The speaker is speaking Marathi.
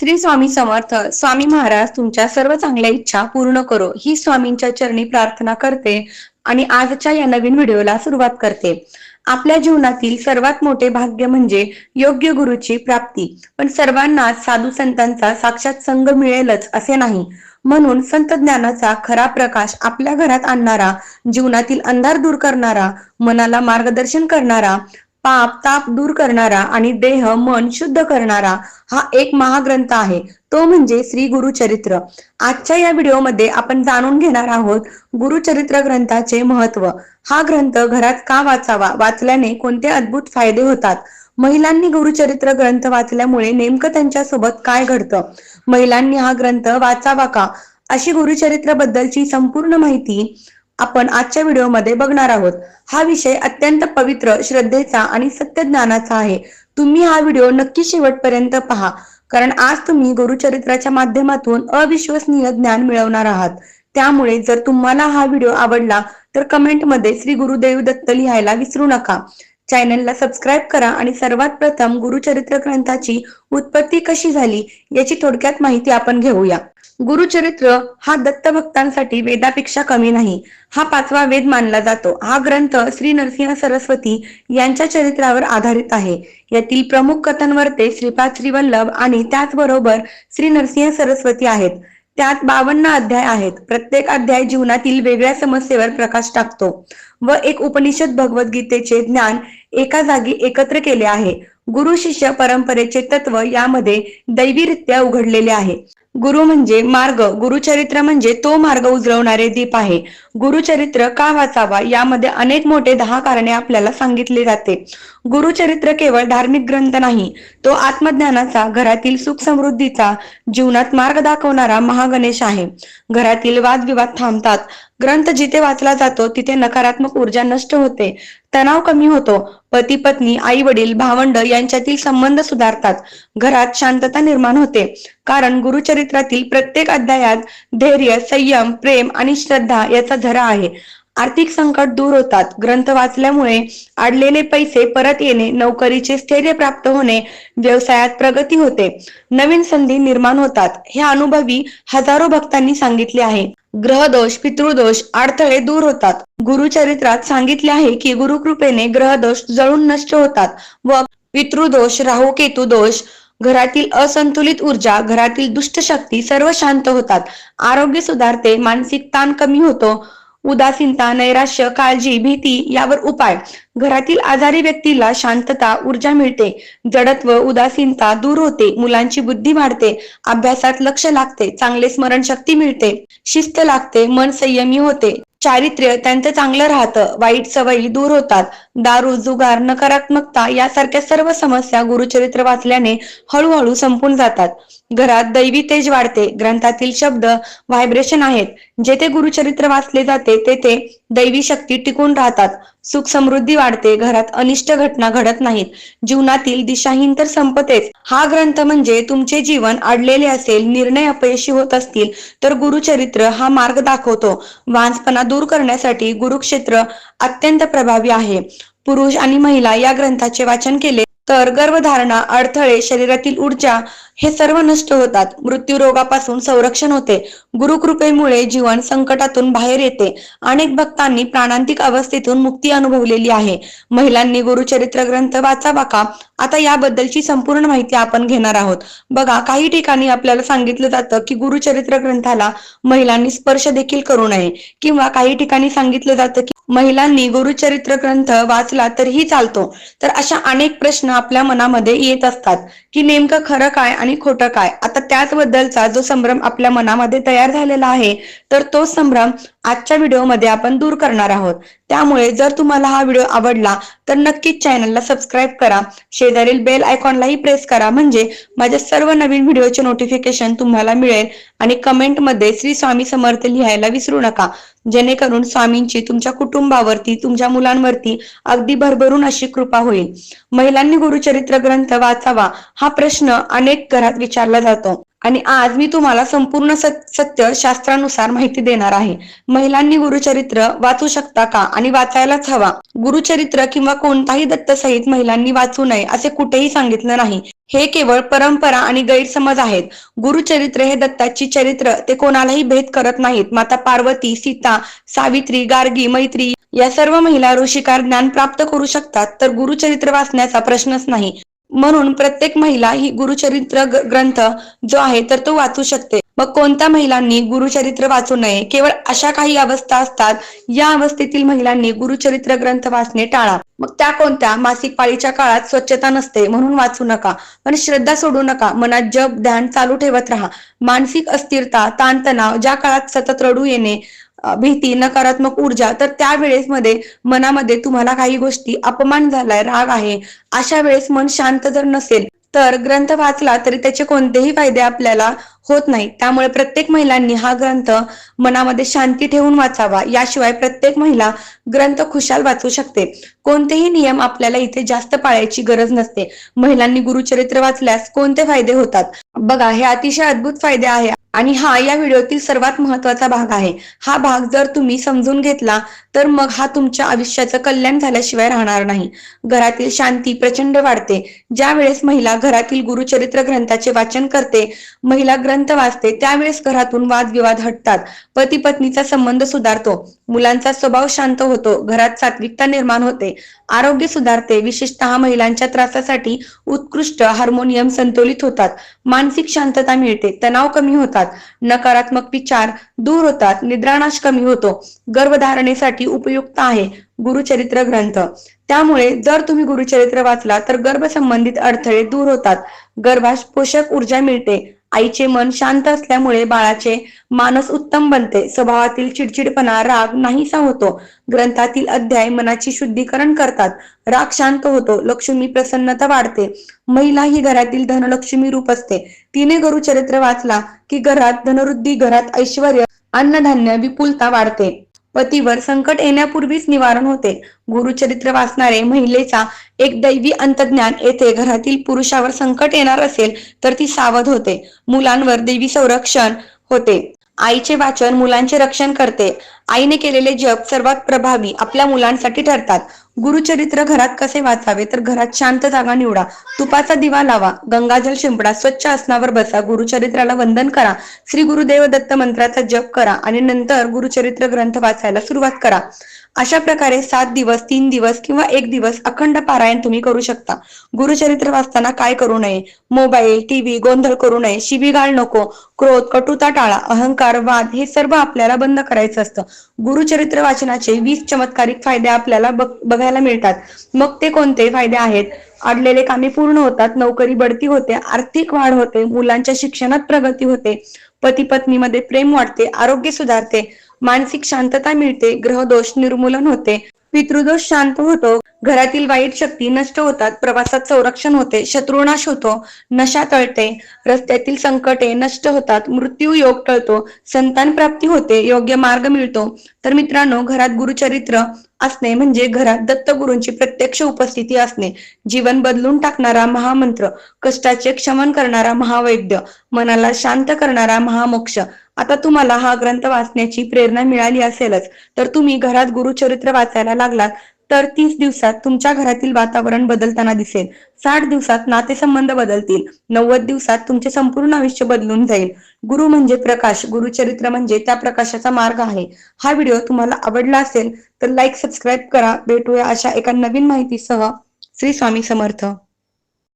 श्री स्वामी समर्थ स्वामी महाराज तुमच्या सर्व चांगल्या इच्छा पूर्ण करो. ही स्वामींच्या चरणी प्रार्थना करते आणि आजच्या या नवीन व्हिडिओला सुरुवात करते. आपल्या जीवनातील सर्वात मोठे भाग्य म्हणजे योग्य गुरुची प्राप्ती. पण सर्वांना साधू संतांचा साक्षात संग मिळेलच असे नाही. म्हणून संत ज्ञानाचा खरा प्रकाश आपल्या घरात आणणारा जीवनातील अंधार दूर करणारा मनाला मार्गदर्शन करणारा पाप ताप दूर करणारा आणि देह मन शुद्ध करणारा हा एक महाग्रंथ आहे. तो म्हणजे श्री गुरुचरित्र. आजच्या या व्हिडिओमध्ये आपण जाणून घेणार आहोत गुरुचरित्र ग्रंथाचे महत्त्व हा ग्रंथ घरात का वाचावा? वाचल्याने कोणते अद्भुत फायदे होतात? महिलांनी गुरुचरित्र ग्रंथ वाचल्यामुळे नेमकं त्यांच्यासोबत काय घडतं? महिलांनी हा ग्रंथ वाचावा का? अशी गुरुचरित्र बद्दलची संपूर्ण माहिती आपण आजच्या व्हिडिओमध्ये बघणार आहोत. हा विषय अत्यंत पवित्र श्रद्धेचा आणि सत्य ज्ञानाचा आहे. तुम्ही हा व्हिडिओ नक्की शेवटपर्यंत पहा. कारण आज तुम्ही गुरुचरित्राच्या माध्यमातून अविश्वसनीय ज्ञान मिळवणार आहात. त्यामुळे जर तुम्हाला हा व्हिडिओ आवडला तर कमेंटमध्ये श्री गुरुदेव दत्त लिहायला विसरू नका. चॅनलला सबस्क्राईब करा आणि सर्वात प्रथम गुरुचरित्र ग्रंथाची उत्पत्ती कशी झाली याची थोडक्यात माहिती आपण घेऊया. गुरुचरित्र हा दत्त भक्तांसाठी वेदापेक्षा कमी नाही हा पाचवा वेद मानला जातो. हा ग्रंथ श्री नरसिंह सरस्वती यांच्या चरित्रावर आधारित आहे. यातील प्रमुख कथांवरते श्रीपाद श्रीवल्लभ आणि त्याचबरोबर श्री नरसिंह सरस्वती आहेत. त्यात बावन्न अध्याय आहेत. प्रत्येक अध्याय जीवनातील वेगळ्या समस्येवर प्रकाश टाकतो व एक उपनिषद भगवद्गीतेचे ज्ञान एका जागी एकत्र केले आहे. गुरु शिष्य परंपरेचे तत्व यामध्ये दैवीरित्या उघडलेले आहे. गुरु म्हणजे मार्ग. गुरुचरित्र म्हणजे तो मार्ग उजळवणारे दीप आहे. गुरुचरित्र का वाचावा यामध्ये अनेक मोठे दहा कारणे आपल्याला सांगितले जाते. गुरुचरित्र केवळ धार्मिक ग्रंथ नाही तो आत्मज्ञानाचा घरातील सुख समृद्धीचा जीवनात मार्ग दाखवणारा महागणेश आहे. घरातील वादविवाद थांबतात ग्रंथ जिथे वाचला जातो तिथे नकारात्मक ऊर्जा नष्ट होते. तणाव कमी होतो. पती पत्नी आई वडील भावंड यांच्यातील संबंध सुधारतात. घरात शांतता निर्माण होते. कारण गुरुचरित्रातील प्रत्येक अध्यायात धैर्य संयम प्रेम आणि श्रद्धा याचा झरा आहे. आर्थिक संकट दूर होतात. ग्रंथ वाचल्यामुळे अडलेले पैसे परत येणे नोकरीचे स्थैर्य प्राप्त होणे व्यवसायात प्रगती होते. नवीन संधी निर्माण होतात. हे अनुभवी हजारो भक्तांनी सांगितले आहे. ग्रहदोष पितृदोष अडथळे दूर होतात. गुरुचरित्रात सांगितले आहे की गुरुकृपेने ग्रहदोष जळून नष्ट होतात व पितृदोष राहू केतू दोष घरातील असंतुलित ऊर्जा घरातील दुष्ट शक्ती सर्व शांत होतात. आरोग्य सुधारते मानसिक ताण कमी होतो. उदासीनता नैराश्य काळजी भीती यावर उपाय. घरातील आजारी व्यक्तीला शांतता ऊर्जा मिळते. जडत्व उदासीनता दूर होते. मुलांची बुद्धी वाढते. अभ्यासात लक्ष लागते. चांगले स्मरणशक्ती मिळते. शिस्त लागते. मन संयमी होते. चारित्र्य त्यांचं चांगलं राहतं वाईट सवयी दूर होतात. दारू जुगार नकारात्मकता यासारख्या सर्व समस्या गुरुचरित्र वाचल्याने हळूहळू संपून जातात. घरात दैवी तेज वाढते ग्रंथातील शब्द व्हायब्रेशन आहेत. जेथे गुरुचरित्र वाचले जाते तेथे दैवी शक्ती टिकून राहतात. सुख समृद्धी वाढते घरात अनिष्ट घटना घडत नाहीत. जीवनातील दिशाहीन तर संपतेच. हा ग्रंथ म्हणजे तुमचे जीवन अडलेले असेल निर्णय अपयशी होत असतील तर गुरुचरित्र हा मार्ग दाखवतो. वांसपणा दूर करण्यासाठी गुरुक्षेत्र अत्यंत प्रभावी आहे. पुरुष आणि महिला या ग्रंथाचे वाचन केले तर गर्भधारणा अडथळे शरीरातील ऊर्जा हे सर्व नष्ट होतात. मृत्यू रोगापासून संरक्षण होते. गुरुकृपेमुळे जीवन संकटातून बाहेर येते. अनेक भक्तांनी प्राणांतिक अवस्थेतून मुक्ती अनुभवलेली आहे. महिलांनी गुरुचरित्र ग्रंथ वाचावा का? आता याबद्दलची संपूर्ण माहिती आपण घेणार आहोत. बघा काही ठिकाणी आपल्याला सांगितलं जातं की गुरुचरित्र ग्रंथाला महिलांनी स्पर्श देखील करू नये. किंवा काही ठिकाणी सांगितलं जातं की महिलांनी गुरुचरित्र ग्रंथ वाचला तरीही चालतो. तर अशा अनेक प्रश्न आपल्या मनामध्ये येत असतात की नेमकं खरं काय आणि खोटं काय? आता त्याचबद्दलचा जो संभ्रम आपल्या मनामध्ये तयार झालेला आहे तर तो संभ्रम आजच्या व्हिडिओमध्ये आपण दूर करणार आहोत. त्यामुळे जर तुम्हाला हा व्हिडिओ आवडला तर नक्कीच चॅनलला सबस्क्राईब करा. शेजारील बेल आयकॉनलाही प्रेस करा. म्हणजे माझ्या सर्व नवीन व्हिडिओचे नोटिफिकेशन तुम्हाला मिळेल आणि कमेंटमध्ये श्री स्वामी समर्थ लिहायला विसरू नका. जेणेकरून स्वामींची तुमच्या कुटुंबावरती तुमच्या मुलांवरती अगदी भरभरून अशी कृपा होईल. महिलांनी गुरुचरित्र ग्रंथ वाचावा हा प्रश्न अनेक घरात विचारला जातो. आणि आज मी तुम्हाला संपूर्ण सत्य शास्त्रानुसार माहिती देणार आहे. महिलांनी गुरुचरित्र वाचू शकता का आणि वाचायलाच हवा? गुरुचरित्र किंवा कोणताही दत्तसहित महिलांनी वाचू नये असे कुठेही सांगितलं नाही. हे केवळ परंपरा आणि गैरसमज आहेत. गुरुचरित्र हे दत्ताची चरित्र ते कोणालाही भेद करत नाहीत. माता पार्वती सीता सावित्री गार्गी मैत्री या सर्व महिला ऋषिकार ज्ञान प्राप्त करू शकतात तर गुरुचरित्र वाचण्याचा प्रश्नच नाही. म्हणून प्रत्येक महिला ही गुरुचरित्र ग्रंथ जो आहे तर तो वाचू शकते. मग कोणत्या महिलांनी गुरुचरित्र वाचू नये? केवळ अशा काही अवस्था असतात या अवस्थेतील महिलांनी गुरुचरित्र ग्रंथ वाचणे टाळा. मग त्या कोणत्या? मासिक पाळीच्या काळात स्वच्छता नसते म्हणून वाचू नका. पण श्रद्धा सोडू नका. मनात जप ध्यान चालू ठेवत राहा. मानसिक अस्थिरता ताणतणाव ज्या काळात सतत रडू येणे भीती नकारात्मक ऊर्जा तर त्यावेळेस मध्ये मनामध्ये तुम्हाला काही गोष्टी अपमान झालाय राग आहे. अशा वेळेस मन शांत जर नसेल तर ग्रंथ वाचला तरी त्याचे कोणतेही फायदे आपल्याला होत नाही. त्यामुळे प्रत्येक महिलांनी हा ग्रंथ मनामध्ये शांती ठेवून वाचावा. याशिवाय प्रत्येक महिला ग्रंथ खुशाल वाचू शकते. कोणतेही नियम आपल्याला इथे जास्त पाळायची गरज नसते. महिलांनी गुरुचरित्र वाचल्यास कोणते फायदे होतात? बघा हे अतिशय अद्भुत फायदे आहे आणि हा या व्हिडिओतील सर्वात महत्त्वाचा भाग आहे. हा भाग जर तुम्ही समजून घेतला तर मग हा तुमच्या आयुष्याचं कल्याण झाल्याशिवाय राहणार नाही. घरातील शांती प्रचंड वाढते. ज्या वेळेस महिला घरातील गुरुचरित्र ग्रंथाचे वाचन करते महिला ग्रंथ वाचते त्यावेळेस घरातून वादविवाद हटतात. पती पत्नीचा संबंध सुधारतो. मुलांचा स्वभाव शांत होतो. घरात सात्विकता निर्माण होते. आरोग्य सुधारते. विशेषतः महिलांच्या त्रासासाठी उत्कृष्ट हार्मोनियम संतुलित होतात. मानसिक शांतता मिळते. तणाव कमी होतात. नकारात्मक विचार दूर होतात. निद्रानाश कमी होतो. गर्भधारणेसाठी उपयुक्त आहे गुरुचरित्र ग्रंथ. त्यामुळे जर तुम्ही गुरुचरित्र वाचला तर गर्भ संबंधित अडथळे दूर होतात. गर्भास पोषक ऊर्जा मिळते. आईचे मन शांत असल्यामुळे बाळाचे मानस उत्तम बनते. स्वभावातील चिडचिडपणा राग नाहीसा होतो. ग्रंथातील अध्याय मनाची शुद्धीकरण करतात. राग शांत होतो. लक्ष्मी प्रसन्नता वाढते. महिला ही घरातील धनलक्ष्मी रूप असते. तिने गुरुचरित्र वाचला की घरात धनवृद्धी घरात ऐश्वर अन्नधान्य विपुलता वाढते. पतीवर संकट येण्यापूर्वीच निवारण होते. गुरुचरित्र वाचणारे महिलेचा एक दैवी अंतज्ञान येथे घरातील पुरुषावर संकट येणार असेल तर ती सावध होते. मुलांवर देवी संरक्षण होते. आईचे वाचन मुलांचे रक्षण करते. आईने केलेले जप सर्वात प्रभावी आपल्या मुलांसाठी ठरतात. गुरुचरित्र घरात कसे वाचावे? तर घरात शांत जागा निवडा. तुपाचा दिवा लावा. गंगाजल शिंपडा. स्वच्छ आसनावर बसा. गुरुचरित्राला वंदन करा. श्री गुरुदेव दत्त मंत्राचा जप करा. आणि नंतर गुरुचरित्र ग्रंथ वाचायला सुरुवात करा. अशा प्रकारे सात दिवस तीन दिवस किंवा एक दिवस अखंड पारायण तुम्ही करू शकता. गुरुचरित्र वाचताना काय करू नये? मोबाईल टीव्ही गोंधळ करू नये. शिवीगाळ नको. क्रोध कटुता टाळा. अहंकार वाद हे सर्व आपल्याला बंद करायचं असतं. गुरुचरित्र वाचनाचे वीस चमत्कारिक फायदे आपल्याला बघ- बघायला मिळतात. मग ते कोणते फायदे आहेत? अडलेले कामे पूर्ण होतात. नोकरी बढती होते. आर्थिक वाढ होते. मुलांच्या शिक्षणात प्रगती होते. पती पत्नीमध्ये प्रेम वाढते. आरोग्य सुधारते. मानसिक शांतता मिळते ग्रहदोष निर्मूलन होते पितृदोष शांत होतो घरातील वाईट शक्ती नष्ट होतात प्रवासात संरक्षण होते शत्रुनाश होतो नशा टळते रस्त्यातील संकटे नष्ट होतात मृत्यू योग टळतो संतान प्राप्ती होते योग्य मार्ग मिळतो. तर मित्रांनो घरात गुरुचरित्र असणे म्हणजे घरात दत्तगुरूंची प्रत्यक्ष उपस्थिती असणे. जीवन बदलून टाकणारा महामंत्र कष्टाचे क्षमन करणारा महावैद्य मनाला शांत करणारा महामोक्ष आता तुम्हाला हा ग्रंथ वाचण्याची प्रेरणा मिळाली असेलच तर तुम्ही घरात गुरुचरित्र वाचायला लागलात तर तीस दिवसात तुमच्या घरातील वातावरण बदलताना दिसेल. साठ दिवसात नातेसंबंध बदलतील. नव्वद दिवसात तुमचे संपूर्ण आयुष्य बदलून जाईल. गुरु म्हणजे प्रकाश गुरुचरित्र म्हणजे त्या प्रकाशाचा मार्ग आहे. हा व्हिडिओ तुम्हाला आवडला असेल तर लाईक सबस्क्राईब करा. भेटूया अशा एका नवीन माहितीसह. श्री स्वामी समर्थ.